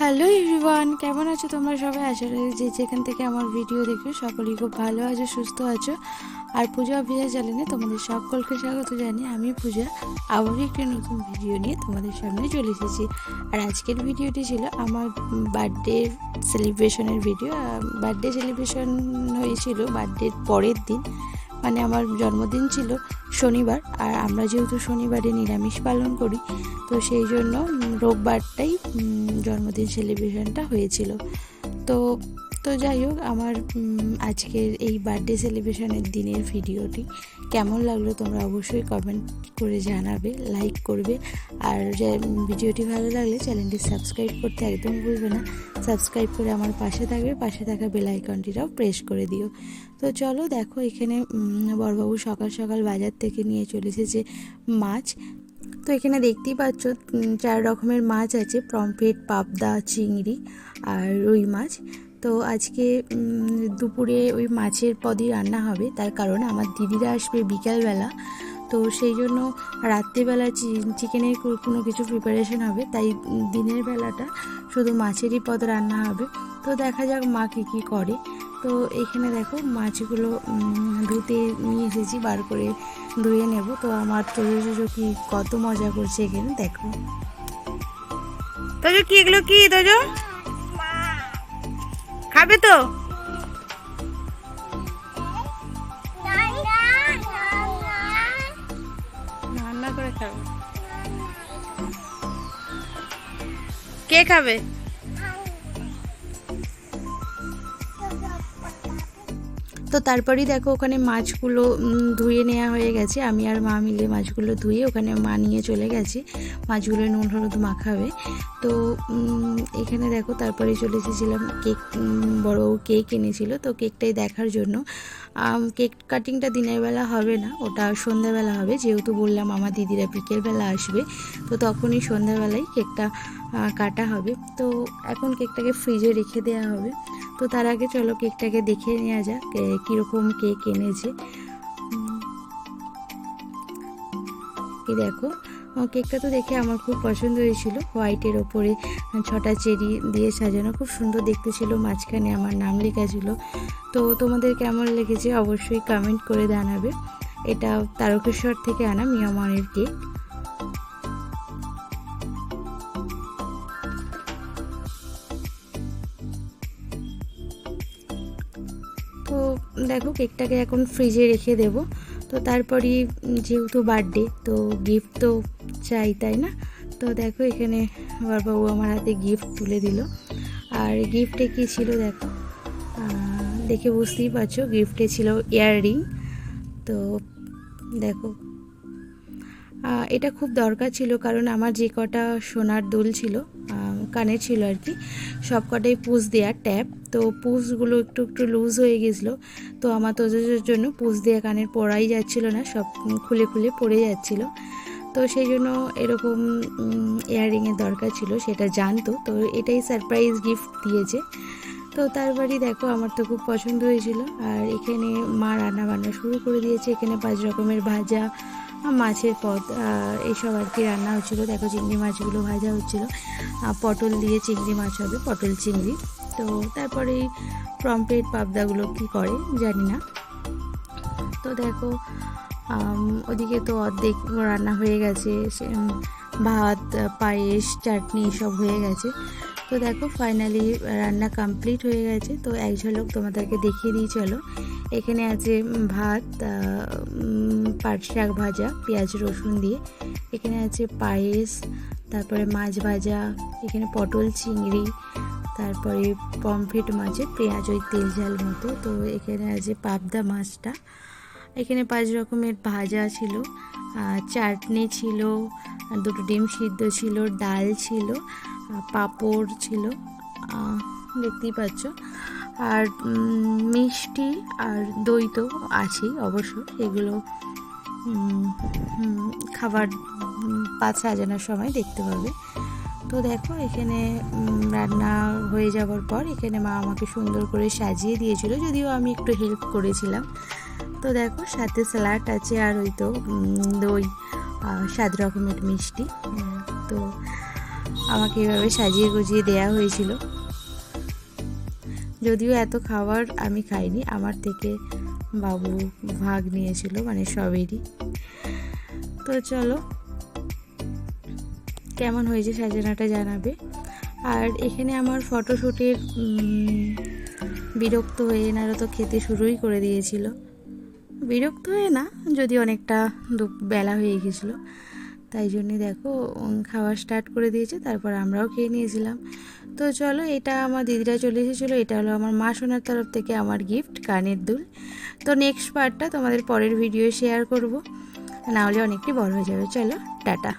Hello everyone, কেমন আছো তোমরা সবাই? আশা করি যে যেখান থেকে আমার ভিডিও দেখবে সকলেই খুব ভালো আছো, সুস্থ আছো। আর পূজা অভিজা চ্যানেলে তোমাদের সকলকে স্বাগত জানি আমি পূজা। আবারও একটি নতুন ভিডিও নিয়ে তোমাদের সামনে চলে এসেছি। আর আজকের ভিডিওটি ছিল আমার বার্থডে সেলিব্রেশনের ভিডিও বার্থডে সেলিব্রেশন হয়েছিল বার্থডের পরের দিন। মানে আমার জন্মদিন ছিল শনিবার, আর আমরা যেহেতু শনিবারে নিরামিষ পালন করি, তো সেই জন্য রোববারটাই জন্মদিন সেলিব্রেশনটা হয়েছিল। তো তো যাই হোক, আমার আজকের এই বার্থডে সেলিব্রেশনের দিনের ভিডিওটি কেমন লাগল তোমরা অবশ্যই কমেন্ট করে জানাবে লাইক করবে। আর ভিডিওটি ভালো লাগলে চ্যানেলটি সাবস্ক্রাইব করতে একদম ভুলবে না। সাবস্ক্রাইব করে আমার পাশে থাকবে, পাশে থাকা বেল আইকনটিটাও প্রেস করে দিও। তো চলো দেখো এখানে বড়বাবু সকাল সকাল বাজার থেকে নিয়ে চলে এসেছে মাছ। তো এখানে দেখতেই পাচ্ছ চার রকমের মাছ আছে, পমফ্রেট, পাবদা, চিংড়ি আর রুই মাছ। তো আজকে দুপুরে ওই মাছের পদই রান্না হবে, তার কারণ আমার দিদিরা আসবে বিকালবেলা। তো সেই জন্য রাত্রিবেলা চি- চিকেনের কোনো কিছু প্রিপারেশন হবে। তাই দিনের বেলাটা শুধু মাছেরই পদ রান্না হবে। তো দেখা যাক মা কী কী করে। তো এখানে দেখো মাছগুলো ধুতে নিয়ে এসেছি বার করে ধুয়ে নেব। তো আমার তোজো কি কত মজা করছে এখানে দেখো। তোজো কি এগুলো কি তোজো? খাবে তো? কে খাবে? তো তারপরেই দেখো ওখানে মাছগুলো ধুয়ে নেওয়া হয়ে গেছে। আমি আর মা মিলে মাছগুলো ধুয়ে ওখানে মা নিয়ে চলে গেছি। মাছগুলো নুন হলুদ মাখাবে। তো এখানে দেখো তারপরে চলে এসেছিলাম কেক বড়বাবু কেক এনেছিল। তো কেকটাই দেখার জন্য। কেক কাটিংটা দিনের বেলা হবে না, ওটা সন্ধ্যাবেলা হবে। যেহেতু বললাম আমার দিদিরা বিকেলবেলা আসবে, তো তখনই সন্ধ্যাবেলায় কেকটা কাটা হবে। তো এখন কেকটাকে ফ্রিজে রেখে দেওয়া হবে। তো তার আগে চলো কেকটাকে দেখে নেওয়া যাক কীরকম কেক এনেছে। কি দেখো কেকটা তো দেখে আমার খুব পছন্দ হয়েছিল। হোয়াইটের ওপরে ছটা চেরি দিয়ে সাজানো, খুব সুন্দর দেখতে ছিল, মাঝখানে আমার নাম লেখা ছিল। তো তোমাদের কেমন লেগেছে অবশ্যই কমেন্ট করে জানাবে। এটা তারকেশ্বর থেকে আনা মিয়ামানের কেক। দেখো, কেকটাকে এখন ফ্রিজে রেখে দেব। তো তারপরই যেহেতু বার্থডে তো গিফট তো চাই, তাই না? তো দেখো, এখানে বাবু আমার হাতে গিফট তুলে দিল। আর গিফটে কি ছিল দেখো? দেখে বুঝতেই পারছ গিফটে ছিল ইয়াররিং তো দেখো এটা খুব দরকার ছিল, কারণ আমার যে কটা সোনার দুল ছিল কানের ছিল আর কি। সব কটাই পুষ দেওয়া ট্যাপ। তো পুষগুলো একটু একটু লুজ হয়ে গেছিল। তো আমার তোজোর জন্য পুষ দেওয়া কানের পড়াই যাচ্ছিল না, সব খুলে খুলে পড়ে যাচ্ছিল। তো সেই জন্য এরকম ইয়াররিংয়ের দরকার ছিল, সেটা জানতো। তো এটাই সারপ্রাইজ গিফট দিয়েছে। তো তার বাড়ি দেখো, আমার তো খুব পছন্দ হয়েছিল। আর এখানে মা রান্না বান্না শুরু করে দিয়েছে। এখানে পাঁচ রকমের ভাজা মাছের পদ এইসব আর কি রান্না হচ্ছিল। দেখো চিংড়ি মাছগুলো ভাজা হচ্ছিল। পটল দিয়ে চিংড়ি মাছ হবে, পটল চিংড়ি। তো তারপরে এই পমফ্রেট পাবদাগুলো কি করে, জানি না। তো দেখো ওদিকে তো অর্ধেক রান্না হয়ে গেছে ভাত, পায়েস, চাটনি সব হয়ে গেছে। তো দেখো ফাইনালি রান্না কমপ্লিট হয়ে গেছে। তো এক ঝলক তোমাদেরকে দেখিয়ে দিই, চলো। এখানে আছে ভাত পাট শাক ভাজা, পেঁয়াজ রসুন দিয়ে। এখানে আছে পায়েস, তারপরে মাছ ভাজা, এখানে পটল চিংড়ি, তারপরে পমফ্রেট মাছের পেঁয়াজ, ওই তেল ঝাল মতো। তো এখানে আছে পাবদা মাছটা। এখানে পাঁচ রকমের ভাজা ছিল চাটনি ছিল, দুটো ডিম সিদ্ধ ছিল, ডাল ছিল পাঁপড় ছিল দেখতেই পাচ্ছ। আর মিষ্টি আর দই তো আছেই অবশ্য, এগুলো খাবার পাত সাজানোর সময় দেখতে পাবে। তো দেখো, এখানে রান্না হয়ে যাওয়ার পর এখানে মা আমাকে সুন্দর করে সাজিয়ে দিয়েছিল, যদিও আমি একটু হেল্প করেছিলাম। তো দেখো সাথে স্যালাড আছে আর ওই তো দই সাত রকমের মিষ্টি। তো আমাকে এভাবে সাজিয়ে গুজিয়ে দেয়া হয়েছিল। যদিও এত খাবার আমি খাইনি, আমার থেকে বাবু ভাগ নিয়েছিল মানে সবেরই। তো চলো, কেমন হয়েছে সাজানোটা জানাবে। আর এখানে আমার ফটোশ্যুটের বিরক্ত হয়ে এনারা তো খেতে শুরুই করে দিয়েছিল। বিরক্ত হয়ে না যদি অনেকটা বেলা হয়ে গেছিল। তাই জন্যে দেখো খাওয়া স্টার্ট করে দিয়েছে, তারপর আমরাও খেয়ে নিয়েছিলাম। তো চলো, এটা আমার দিদিরা চলে এসেছিল, এটা হলো আমার মা সোনার তরফ থেকে আমার গিফট কানের দুল। তো নেক্সট পার্টটা তোমাদের পরের ভিডিও শেয়ার করব, না হলে অনেকটি বড় হয়ে যাবে। চলো, টাটা।